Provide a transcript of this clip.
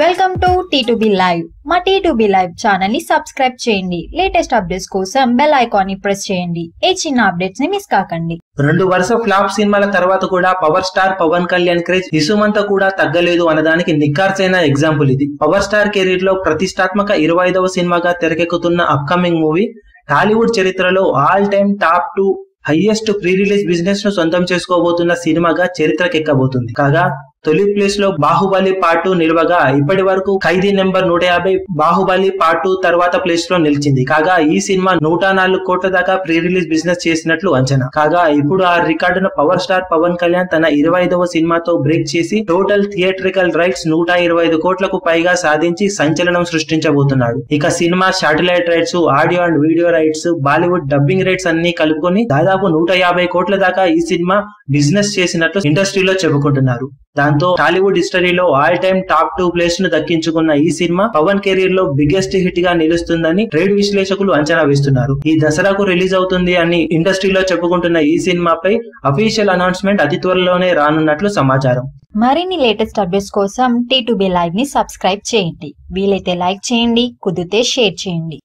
Welcome to T live మా T live ఛానల్ని subscribe చేయండి. లేటెస్ట్ అప్డేట్స్ కోసం బెల్ ఐకాన్ని ప్రెస్ చేయండి. ఏ చిన్న అప్డేట్స్ని మిస్ కాకండి. రెండు వరుస ఫ్లాప్ సినిమాల తర్వాత కూడా power star Pawan Kalyan craze ఇసుమంతా కూడా తగ్గలేదు అనడానికి నిక్కార్సైన ఎగ్జాంపుల్ ఇది. పవర్ స్టార్ కెరీర్లో ప్రతిష్టాత్మక ఇరవై ఐదవ సినిమాగా తెరకెక్కుతున్న అప్కమింగ్ మూవీ టాలీవుడ్ చరిత్రలో all time top two highest pre release బిజినెస్ను సొంతం చేసుకోబోతున్న సినిమాగా చరిత్రకెక్కబోతుంది. కాగా తొలి ప్లేస్లో బాహుబలి పార్ట్ నిలవగా ఇప్పటి వరకు ఖైదీ నెంబర్ నూట యాభై బాహుబలి పార్ట్ తర్వాత ప్లేస్లో నిలిచింది. కాగా ఈ సినిమా నూట నాలుగు కోట్ల దాకా ప్రీ రిలీజ్ బిజినెస్ చేసినట్లు అంచనా. కాగా ఇప్పుడు ఆ రికార్డును పవర్ స్టార్ పవన్ కళ్యాణ్ తన ఇరవై ఐదవ సినిమాతో బ్రేక్ చేసి టోటల్ థియేట్రికల్ రైట్స్ నూట ఇరవై ఐదు కోట్లకు పైగా సాధించి సంచలనం సృష్టించబోతున్నాడు. ఇక cinema satellite rights audio and video rights Bollywood dubbing rights అన్ని కలుపుకొని దాదాపు నూట యాభై కోట్ల దాకా ఈ సినిమా బిజినెస్ చేసినట్లు ఇండస్ట్రీలో చెప్పుకుంటున్నారు. దాంతో టాలీవుడ్ హిస్టరీలో ఆల్ టైమ్ టాప్ టూ ప్లేస్ను దక్కించుకున్న ఈ సినిమా పవన్ కెరీర్లో బిగ్గెస్ట్ హిట్గా నిలుస్తుందని ట్రేడ్ విశ్లేషకులు అంచనా వేస్తున్నారు. ఈ దసరాకు రిలీజ్ అవుతుంది అని ఇండస్ట్రీలో చెప్పుకుంటున్న ఈ సినిమాపై అఫీషియల్ అనౌన్స్మెంట్ అతి త్వరలోనే రానున్నట్లు సమాచారం. మరిన్ని లేటెస్ట్ అప్డేట్స్ కోసం టీ టు బి లైవ్ని సబ్స్క్రైబ్ చేయండి. వీలైతే లైక్ చేయండి కుదిరితే షేర్ చేయండి.